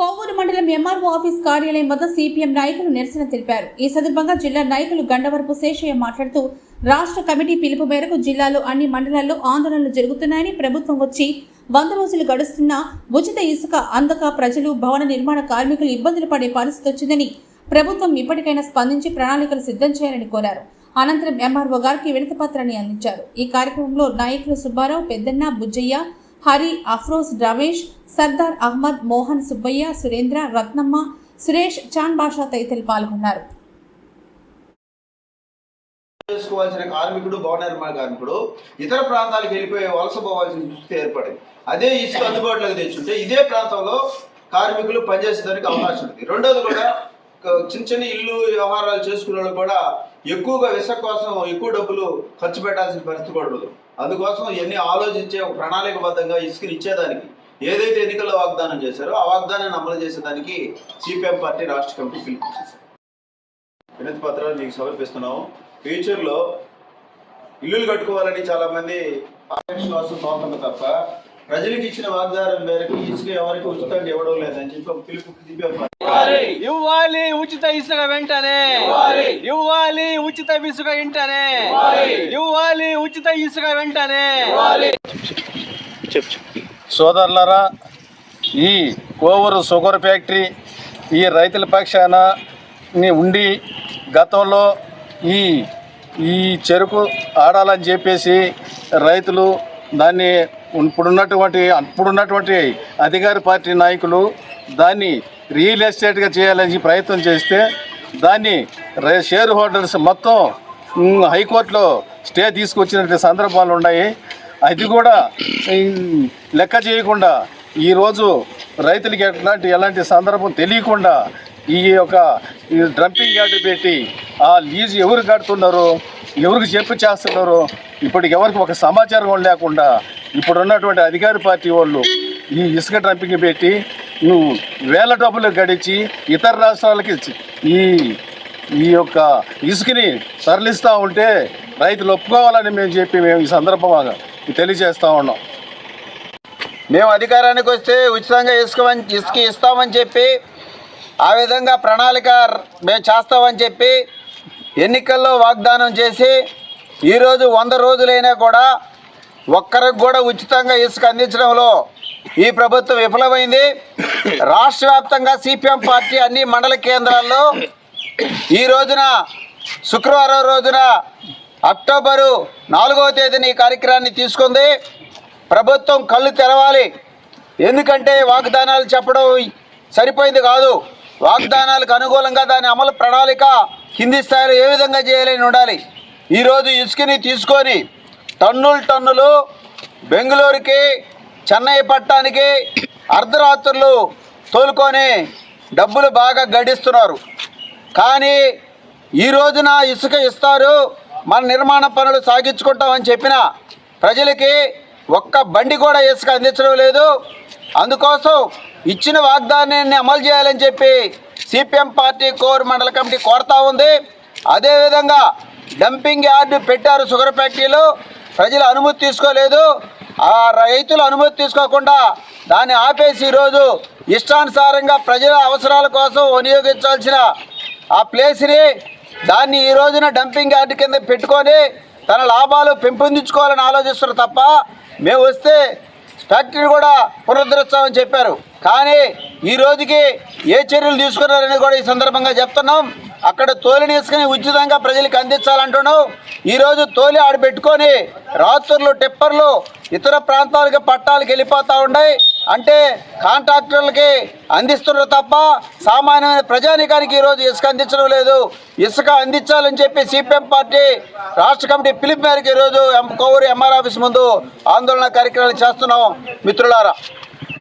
కోవూరు మండలం MRO office కార్యాలయం వద్ద సిపిఎం నాయకులు నిరసన తెలిపారు. ఈ సందర్భంగా జిల్లా నాయకులు గండవరపు శేషయ్య మాట్లాడుతూ రాష్ట్ర కమిటీ పిలుపు మేరకు జిల్లాలో అన్ని మండలాల్లో ఆందోళనలు జరుగుతున్నాయని ప్రభుత్వం వచ్చి వంద రోజులు గడుస్తున్నా ఉచిత ఇసుక అందక ప్రజలు భవన నిర్మాణ కార్మికులు ఇబ్బందులు పడే పరిస్థితి వచ్చిందని ప్రభుత్వం ఇప్పటికైనా స్పందించి ప్రణాళికలు సిద్ధం చేయాలని కోరారు. అనంతరం ఎంఆర్ఓ గారికి వినతిపత్రాన్ని అందించారు. ఈ కార్యక్రమంలో నాయకులు సుబ్బారావు పెద్దన్న బుజ్జయ్య హరి అఫ్రోజ్ రమేష్ సర్దార్ అహ్మద్ మోహన్ సుబ్బయ్య సురేంద్ర రత్నమ్మ సురేష్ చాన్ బాషా తదితరులు పాల్గొన్నారు. చేసుకోవాల్సిన కార్మికుడు భవన నిర్మాణ కార్మికుడు ఇతర ప్రాంతాలకు వెళ్ళిపోయే వలస పోవాల్సిన దుస్థితి ఏర్పడింది. అదే ఇసుక అందుబాటులోకి తెచ్చుంటే ఇదే ప్రాంతంలో కార్మికులు పనిచేసేదానికి అవకాశం ఉంది. రెండోది కూడా చిన్న చిన్న ఇల్లు వ్యవహారాలు చేసుకునే వాళ్ళు కూడా ఎక్కువగా విస కోసం ఎక్కువ డబ్బులు ఖర్చు పెట్టాల్సిన పరిస్థితి కూడా అందుకోసం ఇవన్నీ ఆలోచించే ఒక ప్రణాళికబద్ధంగా ఇసుకని ఇచ్చేదానికి ఏదైతే ఎన్నికల్లో వాగ్దానం చేశారో ఆ వాగ్దానాన్ని అమలు చేసేదానికి సిపిఎం పార్టీ రాష్ట్ర కమిటీ పిలుపునిచ్చేశారు వినతి పత్రాలు మీకు సమర్పిస్తున్నాము. ఫ్యూచర్లో ఇల్లులు కట్టుకోవాలని చాలామంది మంది ఆకాంక్ష కోసం తప్ప ప్రజలకు ఇచ్చిన వాగ్దానం మేరకు ఇసుక ఎవరికి ఉచితంగా ఇవ్వడం లేదని చెప్పి ఒక పిలుపు ఇవ్వాలి. ఉచిత ఇసుక వెంటనే. ఇవ్వాలి. ఉచిత ఇసుక వెంటనే. ఇవ్వాలి. ఉచిత ఇసుక వెంటనే. సోదరులరా ఈ కోవూరు షుగర్ ఫ్యాక్టరీ ఈ రైతుల పక్షాన ని ఉండి గతంలో ఈ ఈ చెరుకు ఆడాలని చెప్పేసి రైతులు దాన్ని ఇప్పుడున్నటువంటి అప్పుడున్నటువంటి అధికార పార్టీ నాయకులు దాన్ని రియల్ ఎస్టేట్గా చేయాలని ప్రయత్నం చేస్తే దాన్ని షేర్ హోల్డర్స్ మొత్తం హైకోర్టులో స్టే తీసుకొచ్చినటువంటి సందర్భాలు ఉన్నాయి. అది కూడా లెక్క చేయకుండా ఈరోజు రైతులకి ఎట్లాంటి ఎలాంటి సందర్భం తెలియకుండా ఈ యొక్క ఈ డ్రంపింగ్ యార్డు పెట్టి ఆ లీజు ఎవరు కడుతున్నారు ఎవరికి చెప్పి చేస్తున్నారు ఇప్పటికి ఎవరికి ఒక సమాచారం లేకుండా ఇప్పుడు ఉన్నటువంటి అధికార పార్టీ వాళ్ళు ఈ ఇసుక ట్రంపింగ్ పెట్టి నువ్వు వేల డబ్బులు గడిచి ఇతర రాష్ట్రాలకి ఈ ఈ యొక్క ఇసుకని తరలిస్తూ ఉంటే రైతులు ఒప్పుకోవాలని మేము చెప్పి మేము ఈ సందర్భంగా తెలియజేస్తూ ఉన్నాం. మేము అధికారానికి వస్తే ఉచితంగా ఇసుక ఇసుక ఇస్తామని చెప్పి ఆ విధంగా ప్రణాళిక మేము చేస్తామని చెప్పి ఎన్నికల్లో వాగ్దానం చేసి ఈరోజు వంద రోజులైనా కూడా ఒక్కరికి కూడా ఉచితంగా ఇసుక అందించడంలో ఈ ప్రభుత్వం విఫలమైంది. రాష్ట్ర వ్యాప్తంగా సిపిఎం పార్టీ అన్ని మండల కేంద్రాల్లో ఈ రోజున శుక్రవారం రోజున అక్టోబరు నాలుగవ తేదీన ఈ కార్యక్రమాన్ని తీసుకుంది. ప్రభుత్వం కళ్ళు తెరవాలి. ఎందుకంటే వాగ్దానాలు చెప్పడం సరిపోయింది కాదు. వాగ్దానాలకు అనుకూలంగా దాని అమలు ప్రణాళిక కింది స్థాయిలో ఏ విధంగా చేయాలని ఉండాలి. ఈరోజు ఇసుకని తీసుకొని టన్నులు టన్నులు బెంగళూరుకి చెన్నై పట్టణానికి అర్ధరాత్రులు తోలుకొని డబ్బులు బాగా గడిస్తున్నారు. కానీ ఈ రోజున ఇసుక ఇస్తారు మన నిర్మాణ పనులు సాగించుకుంటామని చెప్పిన ప్రజలకి ఒక్క బండి కూడా ఇసుక అందించడం లేదు. అందుకోసం ఇచ్చిన వాగ్దానాన్ని అమలు చేయాలని చెప్పి సిపిఎం పార్టీ కోర్ మండల కమిటీ కోరుతా ఉంది. అదేవిధంగా డంపింగ్ యార్డు పెట్టారు షుగర్ ఫ్యాక్టరీలో. ప్రజలు అనుమతి తీసుకోలేదు. ఆ రైతులు అనుమతి తీసుకోకుండా దాన్ని ఆపేసి ఈరోజు ఇష్టానుసారంగా ప్రజల అవసరాల కోసం వినియోగించాల్సిన ఆ ప్లేస్ని దాన్ని ఈ రోజున డంపింగ్ యార్డ్ కింద పెట్టుకొని తన లాభాలు పెంపొందించుకోవాలని ఆలోచిస్తున్నారు తప్ప మేము వస్తే ఫ్యాక్టరీని కూడా పునరుద్ధరిస్తామని చెప్పారు. కానీ ఈ రోజుకి ఏ చర్యలు తీసుకున్నారని కూడా ఈ సందర్భంగా చెప్తున్నాం. అక్కడ తోలిని ఇసుకని ఉచితంగా ప్రజలకు అందించాలంటున్నావు. ఈరోజు తోలి ఆడబెట్టుకొని రాత్రులు టిప్పర్లు ఇతర ప్రాంతాలకి పట్టాలకు వెళ్ళిపోతూ ఉన్నాయి. అంటే కాంట్రాక్టర్లకి అందిస్తున్నారు తప్ప సామాన్యమైన ప్రజానికానికి ఈరోజు ఇసుక అందించడం లేదు. ఇసుక అందించాలని చెప్పి సిపిఎం పార్టీ రాష్ట్ర కమిటీ పిలుపు మేరకు ఈరోజు ఎం కోవూరు ఎంఆర్ ఆఫీస్ ముందు ఆందోళన కార్యక్రమాలు చేస్తున్నాం. మిత్రులారా